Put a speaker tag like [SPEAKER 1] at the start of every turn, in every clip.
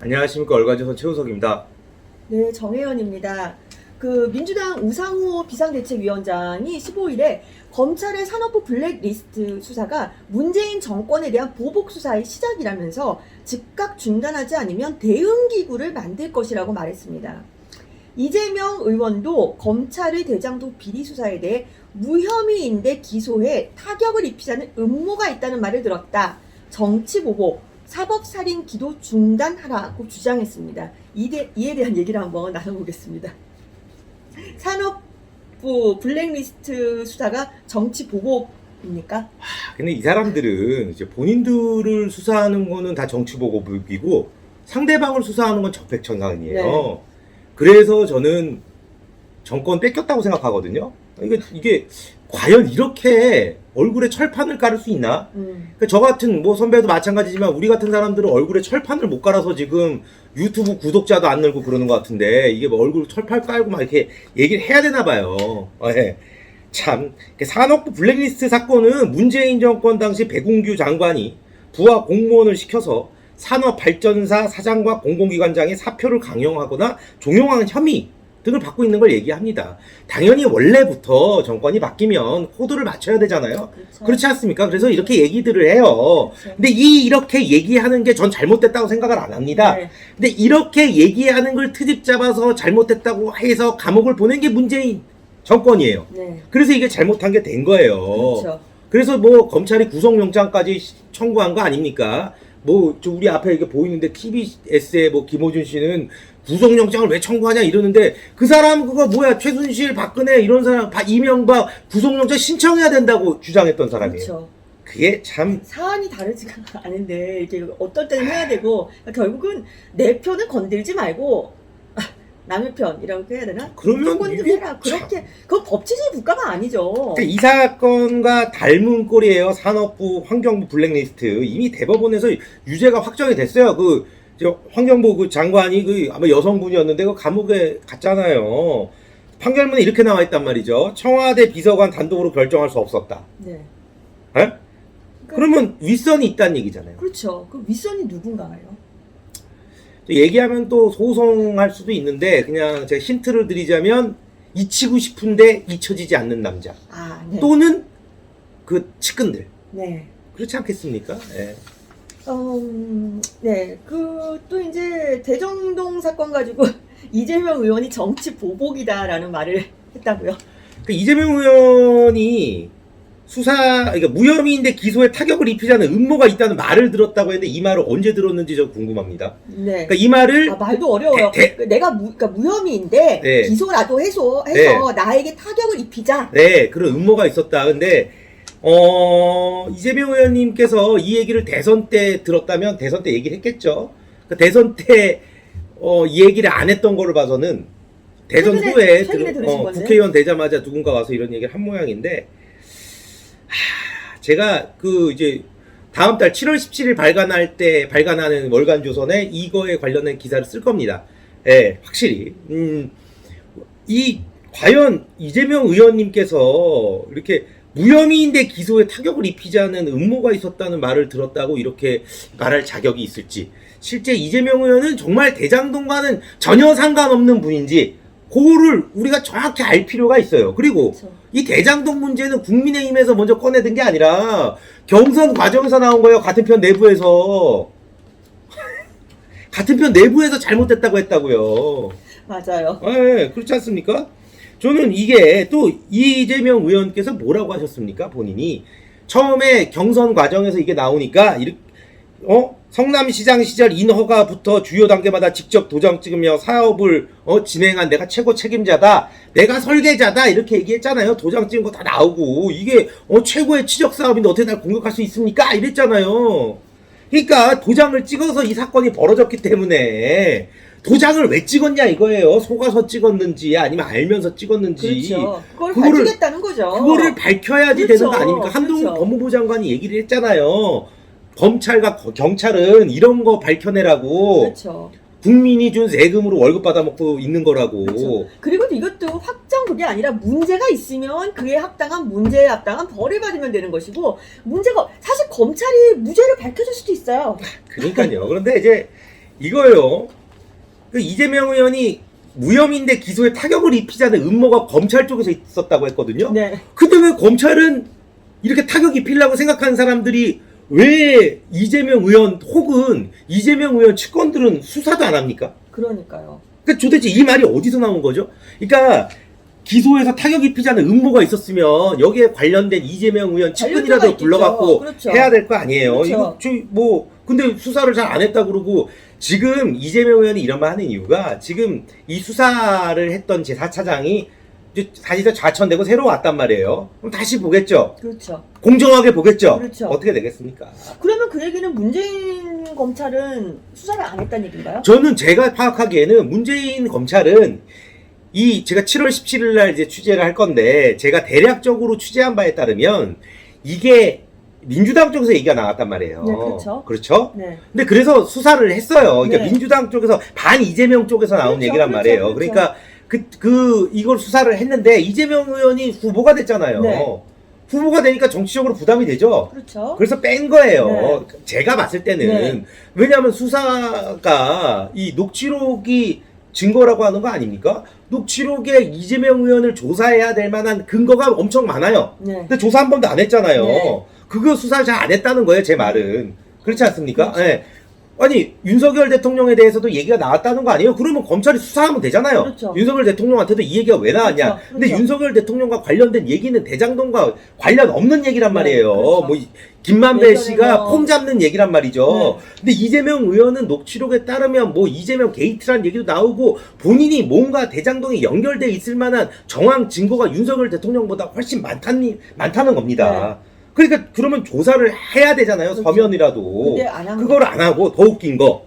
[SPEAKER 1] 안녕하십니까 얼간조선 최우석입니다.
[SPEAKER 2] 네, 정혜연입니다. 그 민주당 우상호 비상대책위원장이 15일에 검찰의 산업부 블랙리스트 수사가 문재인 정권에 대한 보복 수사의 시작이라면서 즉각 중단하지 않으면 대응 기구를 만들 것이라고 말했습니다. 이재명 의원도 검찰의 대장동 비리 수사에 대해 무혐의인데 기소해 타격을 입히자는 음모가 있다는 말을 들었다. 정치 보복, 사법살인 기도 중단하라고 주장했습니다. 이에 대한 얘기를 한번 나눠보겠습니다. 산업부 블랙리스트 수사가 정치 보복입니까?
[SPEAKER 1] 아, 근데 이 사람들은 이제 본인들을 수사하는 거는 다 정치 보고이고 상대방을 수사하는 건 적백천상이에요.
[SPEAKER 2] 네.
[SPEAKER 1] 그래서 저는 정권 뺏겼다고 생각하거든요. 이게, 이게 과연 이렇게 얼굴에 철판을 깔을 수 있나?
[SPEAKER 2] 음,
[SPEAKER 1] 그러니까 저 같은 뭐 선배도 마찬가지지만 우리 같은 사람들은 얼굴에 철판을 못 깔아서 지금 유튜브 구독자도 안 늘고 그러는 것 같은데 이게 뭐 얼굴 철판 깔고 막 이렇게 얘기를 해야 되나 봐요. 어, 예. 참 산업부 블랙리스트 사건은 문재인 정권 당시 백운규 장관이 부하 공무원을 시켜서 산업발전사 사장과 공공기관장의 사표를 강요하거나 종용한 혐의 등을 받고 있는 걸 얘기합니다. 당연히 원래부터 정권이 바뀌면 코드를 맞춰야 되잖아요.
[SPEAKER 2] 그렇죠.
[SPEAKER 1] 그렇지 않습니까? 그래서 이렇게 얘기들을 해요.
[SPEAKER 2] 그렇죠.
[SPEAKER 1] 근데 이 이렇게 얘기하는 게 전 잘못됐다고 생각을 안 합니다.
[SPEAKER 2] 네,
[SPEAKER 1] 근데 이렇게 얘기하는 걸 트집 잡아서 잘못됐다고 해서 감옥을 보낸 게 문재인 정권이에요.
[SPEAKER 2] 네,
[SPEAKER 1] 그래서 이게 잘못한 게 된 거예요.
[SPEAKER 2] 그렇죠.
[SPEAKER 1] 그래서 뭐 검찰이 구속영장까지 시- 청구한 거 아닙니까? 뭐저 우리 앞에 이게 보이는데 TBS의 뭐 김호준 씨는 구속영장을 왜 청구하냐 이러는데 그 사람 그거 뭐야 최순실 박근혜 이런 사람 바- 이명박 구속영장 신청해야 된다고 주장했던 사람이에요.
[SPEAKER 2] 그렇죠.
[SPEAKER 1] 그게 참
[SPEAKER 2] 사안이 다르지가 않은데 이렇게 어떨 때는 해야 되고 결국은 내 편을 건들지 말고 아, 남의 편 이라고 해야 되나?
[SPEAKER 1] 그러면 이게
[SPEAKER 2] 해라. 그렇게 그건 법치주의 국가가 아니죠.
[SPEAKER 1] 그러니까 이 사건과 닮은 꼴이에요. 산업부 환경부 블랙리스트 이미 대법원에서 유죄가 확정이 됐어요. 그 저 환경부 그 장관이 그 아마 여성분이었는데 그 감옥에 갔잖아요. 판결문에 이렇게 나와 있단 말이죠. 청와대 비서관 단독으로 결정할 수 없었다.
[SPEAKER 2] 네.
[SPEAKER 1] 에?
[SPEAKER 2] 그러니까-
[SPEAKER 1] 그러면 윗선이 있다는 얘기잖아요.
[SPEAKER 2] 그렇죠. 그 윗선이 누군가요?
[SPEAKER 1] 얘기하면 또 소송할 수도 있는데 그냥 제가 힌트를 드리자면 잊히고 싶은데 잊혀지지 않는 남자
[SPEAKER 2] 아, 네.
[SPEAKER 1] 또는 그 측근들
[SPEAKER 2] 네.
[SPEAKER 1] 그렇지 않겠습니까? 예.
[SPEAKER 2] 음, 네. 그 또 이제 대정동 사건 가지고 이재명 의원이 정치 보복이다라는 말을 했다고요.
[SPEAKER 1] 그 이재명 의원이 수사, 그러니까 무혐의인데 기소에 타격을 입히자는 음모가 있다는 말을 들었다고 했는데 이 말을 언제 들었는지 저 궁금합니다.
[SPEAKER 2] 네.
[SPEAKER 1] 그러니까 이 말을
[SPEAKER 2] 아, 말도 어려워요.
[SPEAKER 1] 대-
[SPEAKER 2] 그 내가 무, 그러니까 무혐의인데
[SPEAKER 1] 네.
[SPEAKER 2] 기소라도 해서 해서 나에게 타격을 입히자.
[SPEAKER 1] 네 그런 음모가 있었다. 근데 어 이재명 의원님께서 이 얘기를 대선 때 들었다면 대선 때 얘기를 했겠죠. 그 대선 때 어, 이 얘기를 안 했던 거를 봐서는 대선
[SPEAKER 2] 최근에-
[SPEAKER 1] 후에
[SPEAKER 2] 최근에
[SPEAKER 1] 들-
[SPEAKER 2] 들으신
[SPEAKER 1] 어,
[SPEAKER 2] 건데?
[SPEAKER 1] 국회의원 되자마자 누군가 와서 이런 얘기를 한 모양인데 하, 제가 그 이제 다음 달 7월 17일 발간할 때 발간하는 월간 조선에 이거에 관련된 기사를 쓸 겁니다. 예, 확실히. 음, 이 과연 이재명 의원님께서 이렇게 무혐의인데 기소에 타격을 입히자는 음모가 있었다는 말을 들었다고 이렇게 말할 자격이 있을지 실제 이재명 의원은 정말 대장동과는 전혀 상관없는 분인지 그거를 우리가 정확히 알 필요가 있어요. 그리고
[SPEAKER 2] 그렇죠.
[SPEAKER 1] 이 대장동 문제는 국민의힘에서 먼저 꺼내든 게 아니라 경선 과정에서 나온 거예요. 같은 편 내부에서 같은 편 내부에서 잘못됐다고 했다고요.
[SPEAKER 2] 맞아요.
[SPEAKER 1] 예, 그렇지 않습니까? 저는 이게 또 이재명 의원께서 뭐라고 하셨습니까? 본인이 처음에 경선 과정에서 이게 나오니까 이렇게 어 성남시장 시절 인허가 부터 주요 단계마다 직접 도장 찍으며 사업을 어, 진행한 내가 최고 책임자다. 내가 설계자다. 이렇게 얘기했잖아요. 도장 찍은 거 다 나오고 이게 어, 최고의 치적 사업인데 어떻게 날 공격할 수 있습니까? 이랬잖아요. 그러니까 도장을 찍어서 이 사건이 벌어졌기 때문에 도장을 왜 찍었냐 이거예요. 속아서 찍었는지 아니면 알면서 찍었는지
[SPEAKER 2] 그렇죠. 그걸
[SPEAKER 1] 그거를-
[SPEAKER 2] 밝히겠다는 거죠.
[SPEAKER 1] 그거를 밝혀야지
[SPEAKER 2] 그렇죠.
[SPEAKER 1] 되는 거 아닙니까? 한동훈
[SPEAKER 2] 그렇죠.
[SPEAKER 1] 법무부 장관이 얘기를 했잖아요. 검찰과 거- 경찰은 이런 거 밝혀내라고
[SPEAKER 2] 그렇죠.
[SPEAKER 1] 국민이 준 세금으로 월급 받아먹고 있는 거라고.
[SPEAKER 2] 그렇죠. 그리고 이것도 확정 그게 아니라 문제가 있으면 그에 합당한 문제에 합당한 벌을 받으면 되는 것이고 문제가 사실 검찰이 무죄를 밝혀줄 수도 있어요.
[SPEAKER 1] 그러니까요. 그런데 이제 이거요. 그 이재명 의원이 무혐의인데 기소에 타격을 입히자는 음모가 검찰 쪽에서 있었다고 했거든요.
[SPEAKER 2] 네.
[SPEAKER 1] 근데 왜 검찰은 이렇게 타격 입히려고 생각하는 사람들이 왜 이재명 의원 혹은 이재명 의원 측근들은 수사도 안 합니까?
[SPEAKER 2] 그러니까요.
[SPEAKER 1] 그러니까 도대체 이 말이 어디서 나온 거죠? 그러니까 기소에서 타격 입히자는 음모가 있었으면 여기에 관련된 이재명 의원 측근이라도. 불러갖고
[SPEAKER 2] 그렇죠.
[SPEAKER 1] 해야 될 거 아니에요.
[SPEAKER 2] 그렇죠.
[SPEAKER 1] 이거 저뭐 근데 수사를 잘 안 했다 그러고 지금 이재명 의원이 이런 말 하는 이유가 지금 이 수사를 했던 제 4차장이 사실상 좌천되고 새로 왔단 말이에요. 그럼 다시 보겠죠.
[SPEAKER 2] 그렇죠.
[SPEAKER 1] 공정하게 보겠죠.
[SPEAKER 2] 그렇죠.
[SPEAKER 1] 어떻게 되겠습니까?
[SPEAKER 2] 그러면 그 얘기는 문재인 검찰은 수사를 안 했다는 얘기인가요?
[SPEAKER 1] 저는 제가 파악하기에는 문재인 검찰은 이 제가 7월 17일 날 이제 취재를 할 건데 제가 대략적으로 취재한 바에 따르면 이게 민주당 쪽에서 얘기가 나왔단 말이에요.
[SPEAKER 2] 네, 그렇죠.
[SPEAKER 1] 그렇죠?
[SPEAKER 2] 네.
[SPEAKER 1] 근데 그래서 수사를 했어요. 그러니까
[SPEAKER 2] 네.
[SPEAKER 1] 민주당 쪽에서 반 이재명 쪽에서 나온
[SPEAKER 2] 그렇죠,
[SPEAKER 1] 얘기란
[SPEAKER 2] 그렇죠,
[SPEAKER 1] 말이에요.
[SPEAKER 2] 그렇죠.
[SPEAKER 1] 그러니까 그, 그, 이걸 수사를 했는데 이재명 의원이 후보가 됐잖아요.
[SPEAKER 2] 네.
[SPEAKER 1] 후보가 되니까 정치적으로 부담이 되죠.
[SPEAKER 2] 그렇죠.
[SPEAKER 1] 그래서 뺀 거예요.
[SPEAKER 2] 네.
[SPEAKER 1] 제가 봤을 때는.
[SPEAKER 2] 네.
[SPEAKER 1] 왜냐하면 수사가 이 녹취록이 증거라고 하는 거 아닙니까? 녹취록에 이재명 의원을 조사해야 될 만한 근거가 엄청 많아요.
[SPEAKER 2] 네.
[SPEAKER 1] 근데 조사 한 번도 안 했잖아요.
[SPEAKER 2] 네.
[SPEAKER 1] 그거 수사를 잘 안 했다는 거예요, 제 말은. 그렇지 않습니까?
[SPEAKER 2] 그렇죠.
[SPEAKER 1] 예. 아니, 윤석열 대통령에 대해서도 얘기가 나왔다는 거 아니에요? 그러면 검찰이 수사하면 되잖아요.
[SPEAKER 2] 그렇죠.
[SPEAKER 1] 윤석열 대통령한테도 이 얘기가 왜 나왔냐?
[SPEAKER 2] 그렇죠.
[SPEAKER 1] 근데
[SPEAKER 2] 그렇죠.
[SPEAKER 1] 윤석열 대통령과 관련된 얘기는 대장동과 관련 없는 얘기란
[SPEAKER 2] 네,
[SPEAKER 1] 말이에요.
[SPEAKER 2] 그렇죠.
[SPEAKER 1] 뭐, 이- 김만배 씨가
[SPEAKER 2] 뭐-
[SPEAKER 1] 폼 잡는 얘기란 말이죠.
[SPEAKER 2] 네.
[SPEAKER 1] 근데 이재명 의원은 녹취록에 따르면 뭐 이재명 게이트란 얘기도 나오고 본인이 뭔가 대장동에 연결돼 있을 만한 정황 증거가 윤석열 대통령보다 훨씬 많다는, 많다는 겁니다. 그러니까 그러면 조사를 해야 되잖아요.
[SPEAKER 2] 그렇죠.
[SPEAKER 1] 서면이라도.
[SPEAKER 2] 근데 안 한
[SPEAKER 1] 그걸 안 하고 더 웃긴 거.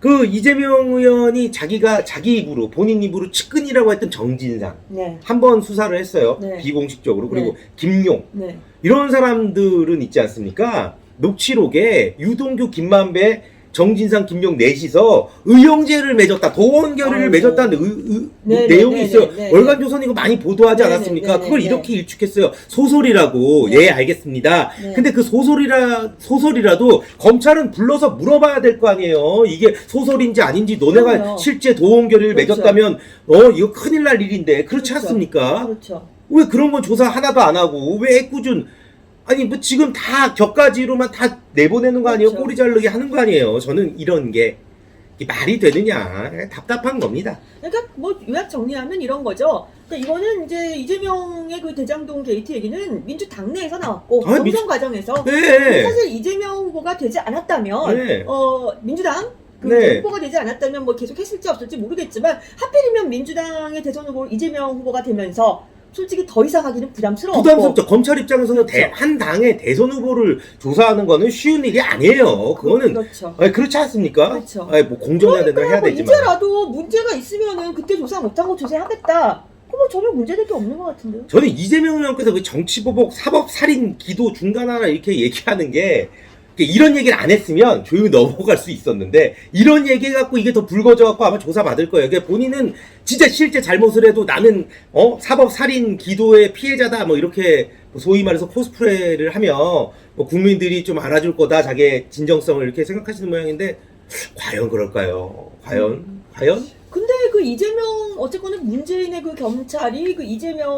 [SPEAKER 1] 그 이재명 의원이 자기가 자기 입으로 본인 입으로 측근이라고 했던 정진상
[SPEAKER 2] 네.
[SPEAKER 1] 한 번 수사를 했어요.
[SPEAKER 2] 네.
[SPEAKER 1] 비공식적으로. 그리고 김용
[SPEAKER 2] 네.
[SPEAKER 1] 이런 사람들은 있지 않습니까? 녹취록에 유동규, 김만배, 정진상, 김용 넷이서 의형제를 맺었다, 도원결의를
[SPEAKER 2] 아이고.
[SPEAKER 1] 맺었다는 의- 의-
[SPEAKER 2] 네,
[SPEAKER 1] 내용이
[SPEAKER 2] 네, 네,
[SPEAKER 1] 있어요.
[SPEAKER 2] 네, 네.
[SPEAKER 1] 월간조선 이거 많이 보도하지
[SPEAKER 2] 네, 네,
[SPEAKER 1] 않았습니까?
[SPEAKER 2] 네, 네,
[SPEAKER 1] 그걸
[SPEAKER 2] 네.
[SPEAKER 1] 이렇게 일축했어요. 소설이라고.
[SPEAKER 2] 네.
[SPEAKER 1] 예, 알겠습니다.
[SPEAKER 2] 네.
[SPEAKER 1] 근데 그 소설이라 소설이라도 검찰은 불러서 물어봐야 될 거 아니에요. 이게 소설인지 아닌지 너네가
[SPEAKER 2] 그럼요.
[SPEAKER 1] 실제 도원결의를
[SPEAKER 2] 그렇죠.
[SPEAKER 1] 맺었다면 어 이거 큰일 날 일인데 그렇지
[SPEAKER 2] 그렇죠.
[SPEAKER 1] 않습니까?
[SPEAKER 2] 그렇죠.
[SPEAKER 1] 왜 그런 건 조사 하나도 안 하고 왜 애꿎은 아니 뭐 지금 다 격가지로만 다 내보내는 거 아니에요?
[SPEAKER 2] 그렇죠.
[SPEAKER 1] 꼬리 자르기 하는 거 아니에요? 저는 이런 게 이게 말이 되느냐 답답한 겁니다.
[SPEAKER 2] 그러니까 뭐 요약 정리하면 이런 거죠. 그러니까 이거는 이제 이재명의 그 대장동 게이트 얘기는 민주 당내에서 나왔고
[SPEAKER 1] 아,
[SPEAKER 2] 경선
[SPEAKER 1] 민주-
[SPEAKER 2] 과정에서
[SPEAKER 1] 네.
[SPEAKER 2] 사실 이재명 후보가 되지 않았다면
[SPEAKER 1] 네.
[SPEAKER 2] 어 민주당 그
[SPEAKER 1] 네.
[SPEAKER 2] 후보가 되지 않았다면 뭐 계속 했을지 없을지 모르겠지만 하필이면 민주당의 대선 후보 이재명 후보가 되면서 솔직히 더 이상 하기는 부담스러웠고
[SPEAKER 1] 부담스럽죠. 검찰 입장에서는 대-
[SPEAKER 2] 그렇죠.
[SPEAKER 1] 한 당의 대선 후보를 조사하는 거는 쉬운 일이 아니에요. 그거는
[SPEAKER 2] 그렇죠.
[SPEAKER 1] 아니, 그렇지 않습니까?
[SPEAKER 2] 그렇죠.
[SPEAKER 1] 아니, 뭐 공정해야 된다 해야
[SPEAKER 2] 뭐
[SPEAKER 1] 되지만.
[SPEAKER 2] 이제라도 문제가 있으면은 그때 조사 못한 거 조사하겠다. 그럼 뭐 전혀 문제될 게 없는 것 같은데요.
[SPEAKER 1] 저는 이재명 의원께서 그 정치보복 사법살인 기도 중단하라 이렇게 얘기하는 게 이런 얘기를 안 했으면 조용히 넘어갈 수 있었는데 이런 얘기 갖고 이게 더 불거져 갖고 아마 조사 받을 거예요. 그러니까 본인은 진짜 실제 잘못을 해도 나는 어 사법 살인 기도의 피해자다 뭐 이렇게 소위 말해서 코스프레를 하면 뭐 국민들이 좀 알아줄 거다 자기의 진정성을 이렇게 생각하시는 모양인데 과연 그럴까요? 과연
[SPEAKER 2] 음.
[SPEAKER 1] 과연
[SPEAKER 2] 근데 그 이재명 어쨌거나 문재인의 그 경찰이 그 이재명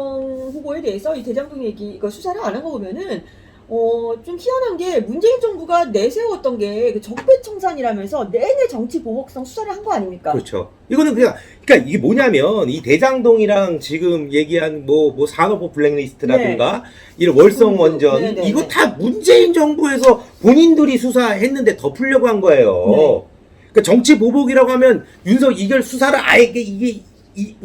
[SPEAKER 2] 후보에 대해서 이 대장동 얘기 그 수사를 안 한 거 보면은 어 좀 희한한 게 문재인 정부가 내세웠던 게그 적폐청산이라면서 내내 정치 보복성 수사를 한 거 아닙니까?
[SPEAKER 1] 그렇죠. 이거는 그냥 그러니까 이게 뭐냐면 이 대장동이랑 지금 얘기한 뭐뭐 산업부 블랙리스트라든가 이런 월성 원전
[SPEAKER 2] 네, 네,
[SPEAKER 1] 이거
[SPEAKER 2] 네.
[SPEAKER 1] 다 문재인 정부에서 본인들이 수사했는데 덮으려고 한 거예요.
[SPEAKER 2] 네.
[SPEAKER 1] 그러니까 정치 보복이라고 하면 윤석 이걸 수사를 아예 이게,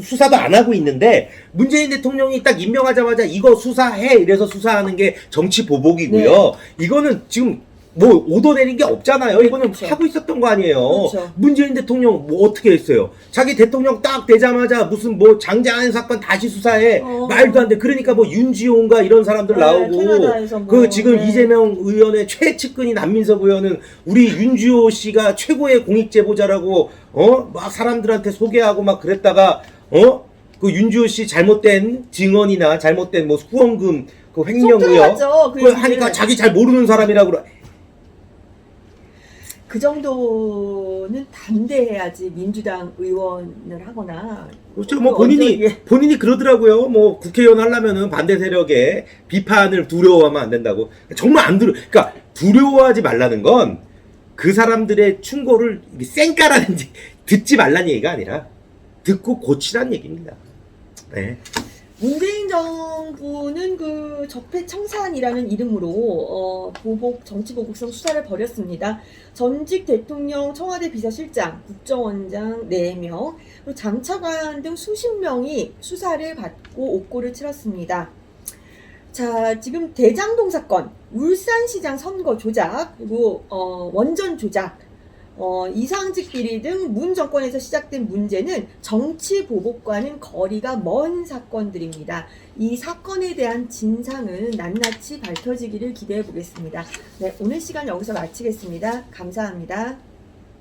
[SPEAKER 1] 수사도 안 하고 있는데 문재인 대통령이 딱 임명하자마자 이거 수사해 이래서 수사하는 게 정치 보복이고요.
[SPEAKER 2] 네.
[SPEAKER 1] 이거는 지금 뭐 오더 내린 게 없잖아요. 이거는
[SPEAKER 2] 그렇죠.
[SPEAKER 1] 하고 있었던 거 아니에요.
[SPEAKER 2] 그렇죠.
[SPEAKER 1] 문재인 대통령 뭐 어떻게 했어요? 자기 대통령 딱 되자마자 무슨 뭐 장자연 사건 다시 수사해
[SPEAKER 2] 어.
[SPEAKER 1] 말도 안 돼. 그러니까 뭐 윤지호인가 이런 사람들
[SPEAKER 2] 네,
[SPEAKER 1] 나오고
[SPEAKER 2] 캐나다에서 뭐,
[SPEAKER 1] 그 지금
[SPEAKER 2] 네.
[SPEAKER 1] 이재명 의원의 최측근인 안민석 의원은 우리 윤지호 씨가 최고의 공익 제보자라고 어 막 사람들한테 소개하고 막 그랬다가 어 그 윤지호 씨 잘못된 증언이나 잘못된 뭐 후원금 그 횡령
[SPEAKER 2] 속
[SPEAKER 1] 의혹. 그그 하니까. 자기 잘 모르는 사람이라고 그러.
[SPEAKER 2] 그 정도는 담대해야지 민주당 의원을 하거나
[SPEAKER 1] 그렇죠.
[SPEAKER 2] 뭐그
[SPEAKER 1] 본인이
[SPEAKER 2] 언제- 예.
[SPEAKER 1] 본인이 그러더라고요. 뭐 국회의원 하려면은 반대 세력의 비판을 두려워하면 안 된다고. 정말 안 두려. 그러니까 두려워하지 말라는 건 그 사람들의 충고를 이렇게 쌩까라는지 듣지 말란 얘기가 아니라 듣고 고치란 얘기입니다. 네.
[SPEAKER 2] 문재인 정부는 그 적폐 청산이라는 이름으로 어, 보복 정치 보복성 수사를 벌였습니다. 전직 대통령, 청와대 비서실장, 국정원장 4명, 그리고 장차관 등 수십 명이 수사를 받고 옥고를 치렀습니다. 자, 지금 대장동 사건, 울산시장 선거 조작, 그리고 어, 원전 조작, 어, 이상직 비리 등 문 정권에서 시작된 문제는 정치 보복과는 거리가 먼 사건들입니다. 이 사건에 대한 진상은 낱낱이 밝혀지기를 기대해 보겠습니다. 네, 오늘 시간 여기서 마치겠습니다. 감사합니다.